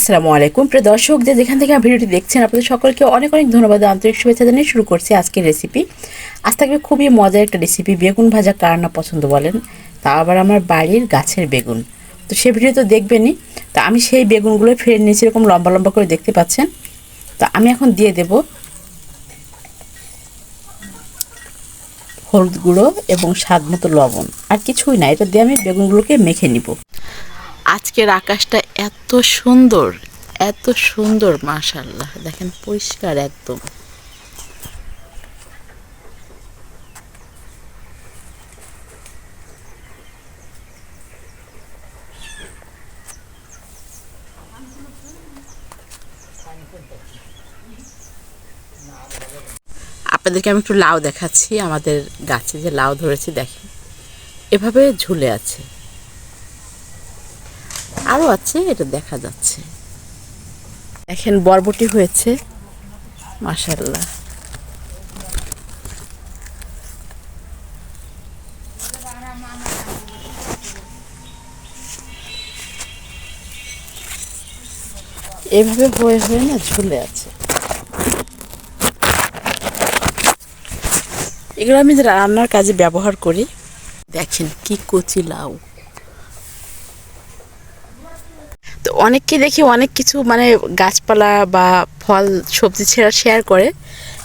আসসালামু আলাইকুম। প্রিয় দর্শক যে যেখান থেকে ভিডিওটি দেখছেন, আপনাদের সকলকে অনেক অনেক ধন্যবাদ। আন্তরিক শুভেচ্ছা জানিয়ে শুরু করছি আজকের রেসিপি আজ থাকবে খুবই মজার একটা রেসিপি বেগুন ভাজা, কার না পছন্দ বলেন। তা আবার আমার বাড়ির গাছের বেগুন। তো সে ভিডিও তো দেখবেনই। তো আমি সেই বেগুনগুলো ফেলে নিয়েছি, এরকম লম্বা লম্বা করে দেখতে পাচ্ছেন। তো আমি এখন দিয়ে দেব হলুদ গুঁড়ো এবং স্বাদ মতো লবণ। আর কিছুই না, এটা দিয়ে আমি বেগুনগুলোকে মেখে নিব। আজকের আকাশটা এত সুন্দর এত সুন্দর মাশাল্লাহ দেখেন, পরিষ্কার একদম। আপনাদেরকে আমি একটু লাউ দেখাচ্ছি। আমাদের গাছে যে লাউ ধরেছি, দেখেন, এভাবে ঝুলে আছে। আরও আছে, এটা দেখা যাচ্ছে। দেখেন, বরবটি হয়েছে। মাশাল্লাহ এভাবে হয়ে হয়ে না ঝুলে আছে। এগুলো আমি রান্নার কাজে ব্যবহার করি, দেখেন কি কচি লাউ তো অনেককে দেখি অনেক কিছু মানে গাছপালা বা ফল, সবজি ছেঁড়া শেয়ার করে।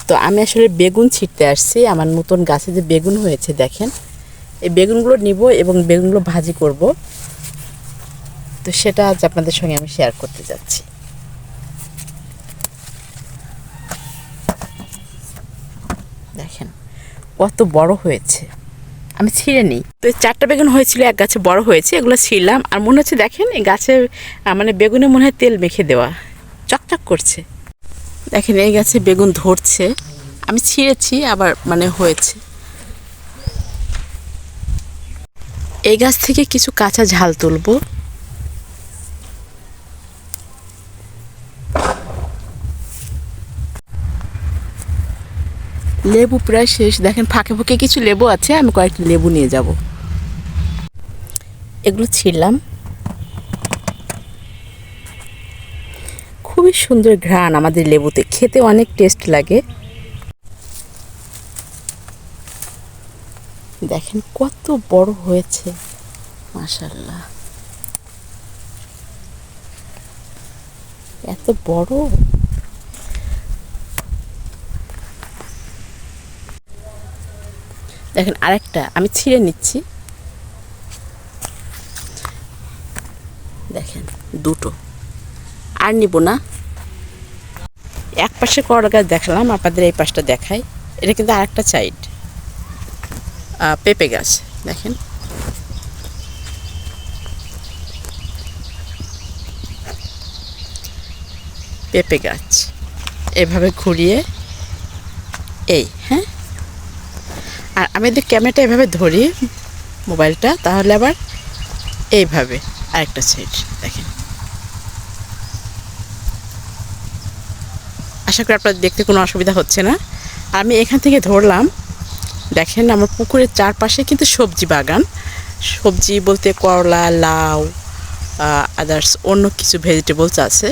তো আমি আসলে বেগুন ছিটতে আসছি। আমার নতুন গাছে যে বেগুন হয়েছে, দেখেন। এই বেগুনগুলো নিব এবং বেগুনগুলো ভাজি করব। তো সেটা আজ আপনাদের সঙ্গে আমি শেয়ার করতে যাচ্ছি। দেখেন, কত বড় হয়েছে। আমি ছিঁড়ে নিই। তো চারটা বেগুন হয়েছিল, এক গাছে বড় হয়েছে, এগুলো ছিঁড়লাম। আর মনে হচ্ছে দেখেন, এই গাছে মানে বেগুনে মনে হয় তেল মেখে দেওয়া। চকচক করছে। দেখেন, এই গাছে বেগুন ধরছে। আমি ছিঁড়েছি, আবার মানে হয়েছে। এই গাছ থেকে কিছু কাঁচা ঝাল তুলবো। লেবু প্রায় শেষ। দেখেন, ফাঁকে ফাঁকে কিছু লেবু আছে, আমি কয়েকটি লেবু নিয়ে যাব। এগুলো ছিললাম খুবই সুন্দর ঘ্রাণ আমাদের লেবুতে। খেতে অনেক টেস্ট লাগে। দেখেন, কত বড় হয়েছে। মাশাল্লাহ এত বড়? দেখেন আরেকটা, আমি ছিঁড়ে নিচ্ছি। দেখেন, দুটো। আর নিব না। এক পাশে করলা গাছ দেখালাম, আপনাদের এই পাশটা দেখাই। এটা কিন্তু আরেকটা সাইড। পেঁপে গাছ, দেখেন। পেঁপে গাছ। এভাবে ঘুরিয়ে, এই হ্যাঁ? আর আমি যদি ক্যামেরাটা এভাবে ধরি মোবাইলটা, তাহলে আবার এইভাবে আরেকটা সাইড দেখেন। আশা করি আপনার দেখতে কোনো অসুবিধা হচ্ছে না। আমি এখান থেকে ধরলাম। দেখেন আমার পুকুরের চারপাশে কিন্তু সবজি বাগান। সবজি বলতে করলা, লাউ আদার্স অন্য কিছু ভেজিটেবলস আছে।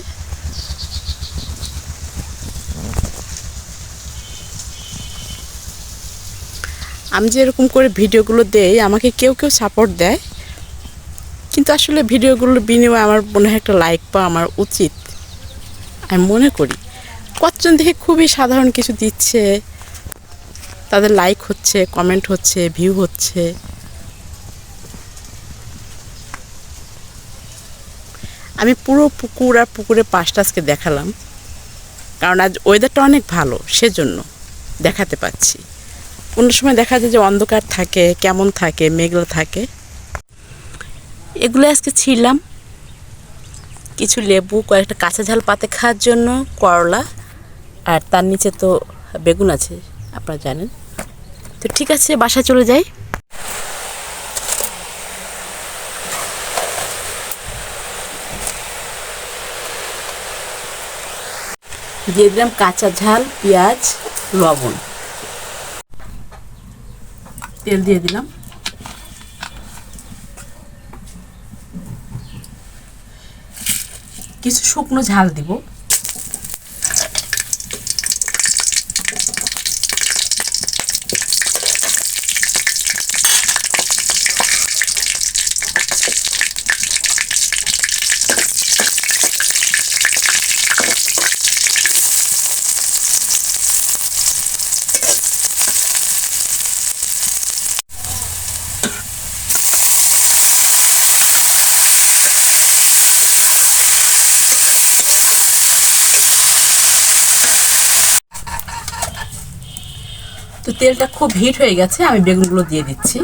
আমি যে এরকম করে ভিডিওগুলো দেই, আমাকে কেউ কেউ সাপোর্ট দেয়। কিন্তু আসলে ভিডিওগুলোর বিনিময়ে আমার মনে হয় একটা লাইক পাওয়া আমার উচিত। আমি মনে করি কতজন দেখে খুবই সাধারণ কিছু দিচ্ছে, তাদের লাইক হচ্ছে কমেন্ট হচ্ছে ভিউ হচ্ছে। আমি পুরো পুকুর আর পুকুরের পাশটা আজকে দেখালাম, কারণ আজ ওয়েদারটা অনেক ভালো, সেজন্য দেখাতে পাচ্ছি। অন্য সময় দেখা যায় যে অন্ধকার থাকে, কেমন থাকে, মেঘলা থাকে। এগুলো আজকে ছিলাম। কিছু লেবু, কয়েকটা কাঁচা ঝাল পাতে খাওয়ার জন্য, করলা, আর তার নিচে তো বেগুন আছে, আপনারা জানেন। তো ঠিক আছে, বাসায় চলে যাই। দিয়ে দিলাম কাঁচা ঝাল, পেঁয়াজ, লবণ। তেল দিয়ে দিলাম। কিছু শুকনো ঝাল দিব। তো তেলটা খুব হিট হয়ে গেছে আমি বেগুনগুলো দিয়ে দিচ্ছি।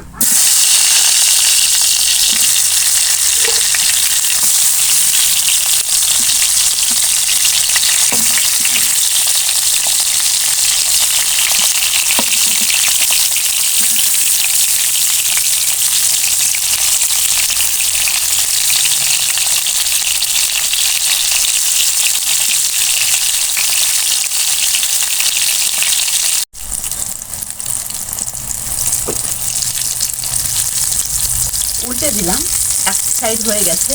উল্টে দিলাম। এক সাইড হয়ে গেছে।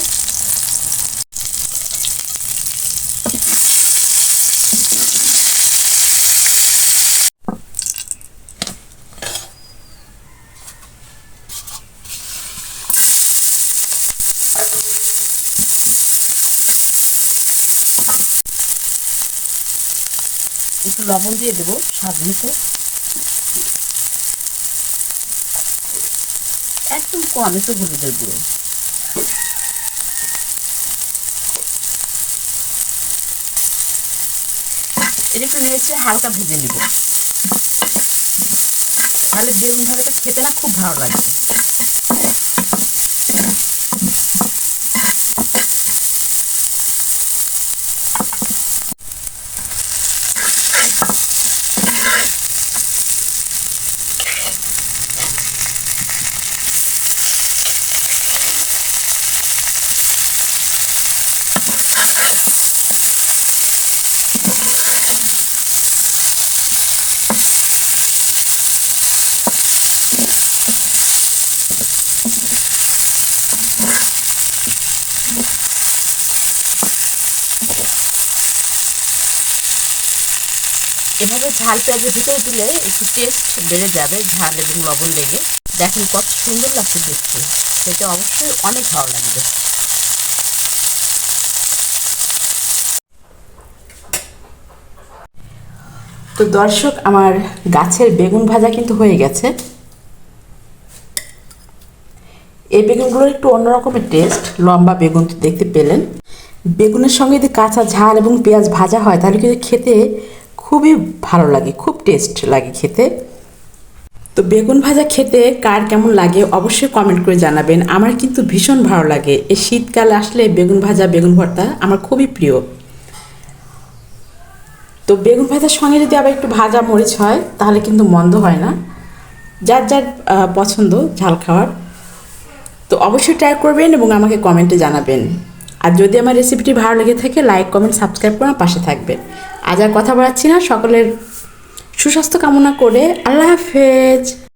একটু লবণ দিয়ে দেবো স্বাদ মতো। একদম কম, একটু হলুদের গুঁড়ো। এটা একটু নেড়েছে হালকা ভেজে নিব। তাহলে বেগুন ভাজাটা খেতে না খুব ভালো লাগবে। এভাবে ঝাল পেঁয়াজের ভিতরে দিলে একটু টেস্ট বেড়ে যাবে, ঝাল এবং লবণ লেগে। দেখেন কত সুন্দর লাগছে দেখতে। সেটা অবশ্যই অনেক ভালো লাগবে। তো দর্শক, আমার গাছের বেগুন ভাজা কিন্তু হয়ে গেছে। এই বেগুনগুলোর একটু অন্যরকমের টেস্ট লম্বা বেগুন তো দেখতে পেলেন। বেগুনের সঙ্গে যদি কাঁচা ঝাল এবং পেঁয়াজ ভাজা হয়, তাহলে কিন্তু খেতে খুবই ভালো লাগে, খুব টেস্ট লাগে খেতে। তো বেগুন ভাজা খেতে কার কেমন লাগে অবশ্যই কমেন্ট করে জানাবেন। আমার কিন্তু ভীষণ ভালো লাগে। এই শীতকাল আসলে বেগুন ভাজা, বেগুন ভর্তা আমার খুবই প্রিয়। তো বেগুন ভাজার সঙ্গে যদি আবার একটু ভাজা মরিচ হয়, তাহলে কিন্তু মন্দ হয় না। যার যার পছন্দ, ঝাল খাওয়ার। তো অবশ্যই ট্রাই করবেন এবং আমাকে কমেন্টে জানাবেন। আর যদি আমার রেসিপিটি ভালো লেগে থাকে লাইক কমেন্ট সাবস্ক্রাইব করে আমার পাশে থাকবেন। আজ আর কথা বাড়াচ্ছি না। সকলের সুস্বাস্থ্য কামনা করে আল্লাহ হাফেজ।